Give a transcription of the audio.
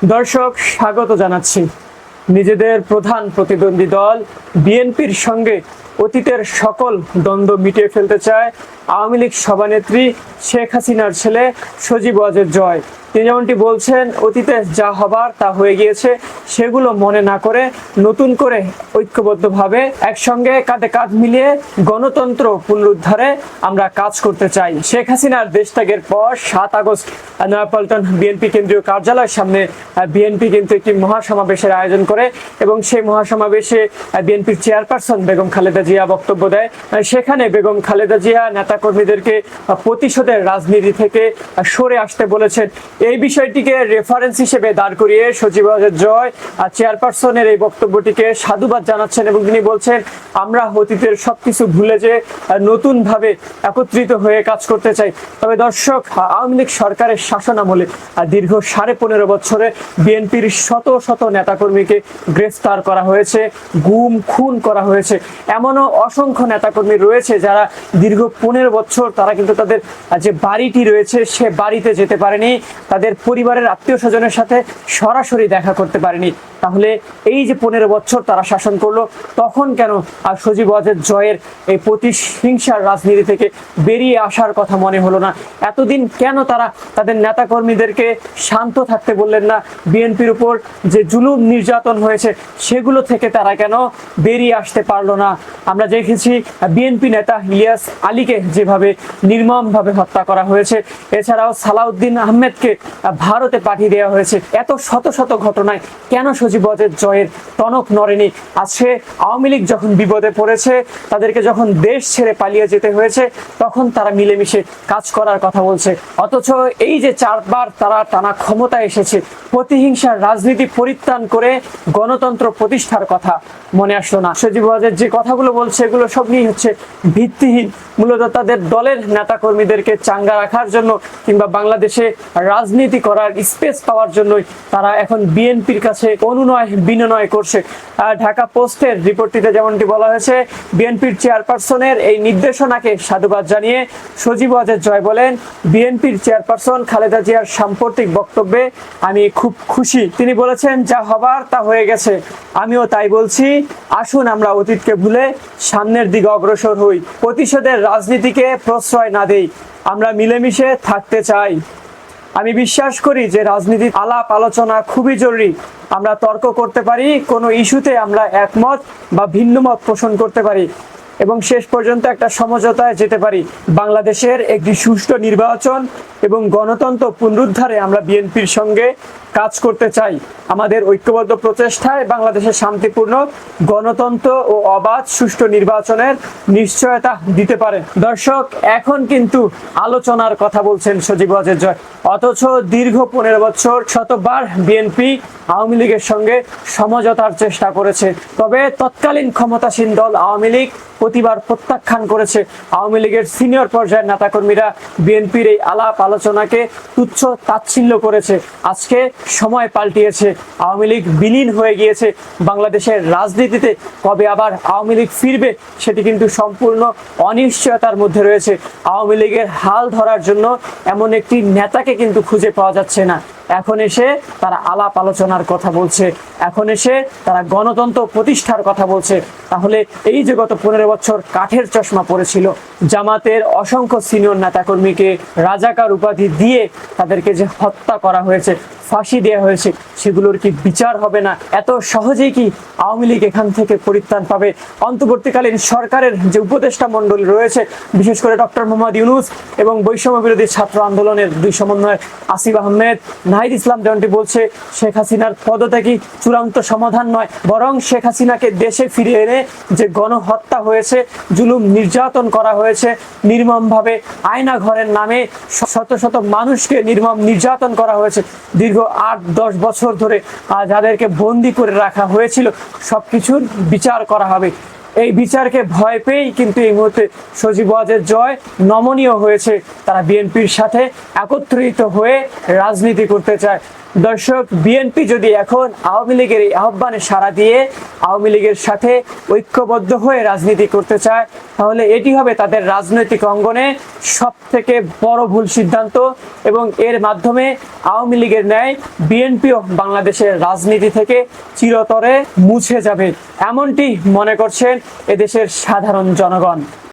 দর্শক স্বাগত জানাচ্ছি। নিজেদের প্রধান প্রতিদ্বন্দ্বী দল বিএনপির সঙ্গে অতীতের সকল দ্বন্দ্ব মিটিয়ে ফেলতে চায় আওয়ামী লীগ সভানেত্রী শেখ হাসিনার ছেলে সজীব ওয়াজের জয়। তিনি যেমনটি বলছেন, অতীতে যা হবার তা হয়ে গিয়েছে, সেগুলো মনে না করে নতুন করে ঐক্যবদ্ধভাবে একসঙ্গে কাঁধে কাঁধ মিলিয়ে গণতন্ত্র পুনরুদ্ধারে আমরা কাজ করতে চাই। শেখ হাসিনার দেশ ত্যাগের পর সাত আগস্ট নয়াপল্টন বিএনপি কেন্দ্রীয় কার্যালয়ের সামনে বিএনপি কিন্তু একটি মহাসমাবেশের আয়োজন করে এবং সেই মহাসমাবেশে বিএনপির চেয়ারপারসন বেগম খালেদা জিয়া বক্তব্য দেয়। সেখানে বেগম খালেদা জিয়া নেতাকর্মীদেরকে আহ, প্রতিশোধের রাজনীতি থেকে সরে আসতে বলেছেন। এই বিষয়টিকে রেফারেন্স হিসেবে দাঁড় করিয়ে সচিব জয় চেয়ারপারসনের এই বক্তব্যটিকে সাধুবাদ জানাচ্ছেন এবং তিনি বলছেন আমরা অতীতের সবকিছু ভুলে যে নতুন ভাবে একত্রিত হয়ে কাজ করতে চাই। তবে দর্শক আওয়ামী লীগ সরকারের শাসন আমলে দীর্ঘ সাড়ে পনেরো বছরে বিএনপির শত শত নেতাকর্মীকে গ্রেফতার করা হয়েছে গুম খুন করা হয়েছে। এমনও অসংখ্য নেতাকর্মী রয়েছে যারা দীর্ঘ পনেরো বছর তারা কিন্তু তাদের যে বাড়িটি রয়েছে সে বাড়িতে যেতে পারেনি। তাদের পরিবারের আত্মীয় স্বজনের সাথে সরাসরি দেখা করতে পারেনি। তাহলে এই যে পনেরো বছর তারা শাসন করল, তখন কেন আর সজীব ওয়াজেদ জয়ের এই প্রতিহিংসার রাজনীতি থেকে বেরিয়ে আসার কথা মনে হলো না? এতদিন কেন তারা তাদের নেতাকর্মীদেরকে শান্ত থাকতে বললেন না? বিএনপির উপর যে জুলুম নির্যাতন হয়েছে, সেগুলো থেকে তারা কেন বেরিয়ে আসতে পারল না? আমরা দেখেছি বিএনপি নেতা ইলিয়াস আলীকে যেভাবে নির্মমভাবে হত্যা করা হয়েছে, এছাড়াও সালাউদ্দিন আহমেদকে ভারতে পাঠিয়ে দেওয়া হয়েছে। এত শত শত ঘটনায় কেন সজীব জয়ের টনক নড়েনি। আজকে আওয়ামী লীগ যখন বিপদে পড়েছে, তাদেরকে যখন দেশ ছেড়ে পালিয়ে যেতে হয়েছে, তখন তারা মিলেমিশে কাজ করার কথা বলছে। অথচ এই যে চারবার তারা টানা ক্ষমতা এসেছে, প্রতিহিংসার রাজনীতি পরিত্রাণ করে গণতন্ত্র প্রতিষ্ঠার কথা মনে আসলো না। সজীব যে কথাগুলো বলছে, এগুলো সব নিয়ে হচ্ছে ভিত্তিহীন। মূলত তাদের দলের নেতাকর্মীদেরকে চাঙ্গা রাখার জন্য কিংবা বাংলাদেশে রাজনীতি করার স্পেস পাওয়ার জন্যই তারা এখন বিএনপির কাছে অনুনয় বিনয় করছে। ঢাকা পোস্টের রিপোর্টটিতে যেমনটি বলা হয়েছে, বিএনপির চেয়ারপারসনের এই নির্দেশনাকে সাধুবাদ জানিয়ে সজীব ওয়াজেদ জয় বলেন, বিএনপির চেয়ারপারসন খালেদা জিয়ার সাম্প্রতিক বক্তব্যে আমি খুব খুশি। তিনি বলেছেন, যা হবার তা হয়ে গেছে। আমিও তাই বলছি। আসুন আমরা অতীতকে ভুলে সামনের দিকে অগ্রসর হই। প্রতিশোধের রাজনীতিকে প্রশ্রয় না দেই। আমরা মিলেমিশে থাকতে চাই। আমি বিশ্বাস করি যে রাজনীতি আলাপ আলোচনা খুবই জরুরি। আমরা তর্ক করতে পারি, কোনো ইস্যুতে আমরা একমত বা ভিন্ন মত পোষণ করতে পারি এবং শেষ পর্যন্ত একটা সমঝোতায় যেতে পারি। বাংলাদেশের একটি সুষ্ঠু নির্বাচন এবং গণতন্ত্র পুনরুদ্ধারে আমরা বিএনপির সঙ্গে কাজ করতে চাই। আমাদের ঐক্যবদ্ধ প্রচেষ্টায় বাংলাদেশের শান্তিপূর্ণ, গণতন্ত্র ও অবাধ সুষ্ঠু নির্বাচনের নিশ্চয়তা দিতে পারে। দর্শক, এখন কিন্তু আলোচনার কথা বলছেন সজীব ওয়াজেদ জয়। অথচ দীর্ঘ পনেরো বছর শতবার বিএনপি আওয়ামী লীগের সঙ্গে সমঝোতার চেষ্টা করেছে। তবে তৎকালীন ক্ষমতাসীন দল আওয়ামী লীগ প্রতিবার প্রত্যাখ্যান করেছে। আওয়ামী লীগের সিনিয়র পর্যায়ের নেতাকর্মীরা বিএনপির এই আলাপ আলোচনাকে তুচ্ছ তাচ্ছিল্য করেছে। আজকে সময় পাল্টিয়েছে। আওয়ামী লীগ বিলীন হয়ে গিয়েছে। বাংলাদেশের রাজনীতিতে কবে আবার আওয়ামী লীগ ফিরবে, সেটি কিন্তু সম্পূর্ণ অনিশ্চয়তার মধ্যে রয়েছে। আওয়ামী লীগের হাল ধরার জন্য এমন একটি নেতাকে কিন্তু খুঁজে পাওয়া যাচ্ছে না। এখন এসে তারা আলাপ আলোচনার কথা বলছে। এখন এসে তারা গণতন্ত্র প্রতিষ্ঠার কথা বলছে। তাহলে এই যে গত পনেরো বছর কাঠের চশমা পড়েছিল জামাতের অসংখ্য সিনিয়র নেতাকর্মীকে রাজাকার উপাধি দিয়ে তাদেরকে যে হত্যা করা হয়েছে ফাঁসি দেওয়া হয়েছে, সেগুলোর কি বিচার হবে না? এত সহজেই কি আওয়ামী লীগ এখান থেকে পরিত্রাণ পাবে? অন্তর্বর্তীকালীন সরকারের যে উপদেষ্টা মণ্ডলী রয়েছে, বিশেষ করে ডক্টর মোহাম্মদ ইউনুস এবং বৈষম্য বিরোধী ছাত্র আন্দোলনের দুই সমন্বয়ক আসিফ আহমেদ, নাহিদ ইসলাম যেমনটি বলছে, শেখ হাসিনার পদত্যাগী চূড়ান্ত সমাধান নয়, বরং শেখ হাসিনাকে দেশে ফিরিয়ে এনে যে গণহত্যা হয়েছে, জুলুম নির্যাতন করা হয়েছে, নির্মমভাবে আয়না ঘরের নামে শত শত মানুষকে নির্মম নির্যাতন করা হয়েছে, দীর্ঘ আট, দশ বছর ধরে যাদেরকে বন্দি করে রাখা হয়েছিল, সবকিছুর বিচার করা হবে। এই বিচারকে ভয় পেয়েই কিন্তু এই মুহূর্তে সজীব ওয়াজের জয় নমনীয় হয়েছে। তারা বিএনপির সাথে একত্রিত হয়ে রাজনীতি করতে চায়। দর্শক, বিএনপি যদি এখন আওয়ামী লীগের এই আহ্বানে সাড়া দিয়ে আওয়ামী লীগের সাথে ঐক্যবদ্ধ হয়ে রাজনীতি করতে চায়, তাহলে এটি হবে তাদের রাজনৈতিক অঙ্গনে সব থেকে বড় ভুল সিদ্ধান্ত এবং এর মাধ্যমে আওয়ামী লীগের ন্যায় বিএনপিও বাংলাদেশের রাজনীতি থেকে চিরতরে মুছে যাবে, এমনটি মনে করছেন এদেশের সাধারণ জনগণ।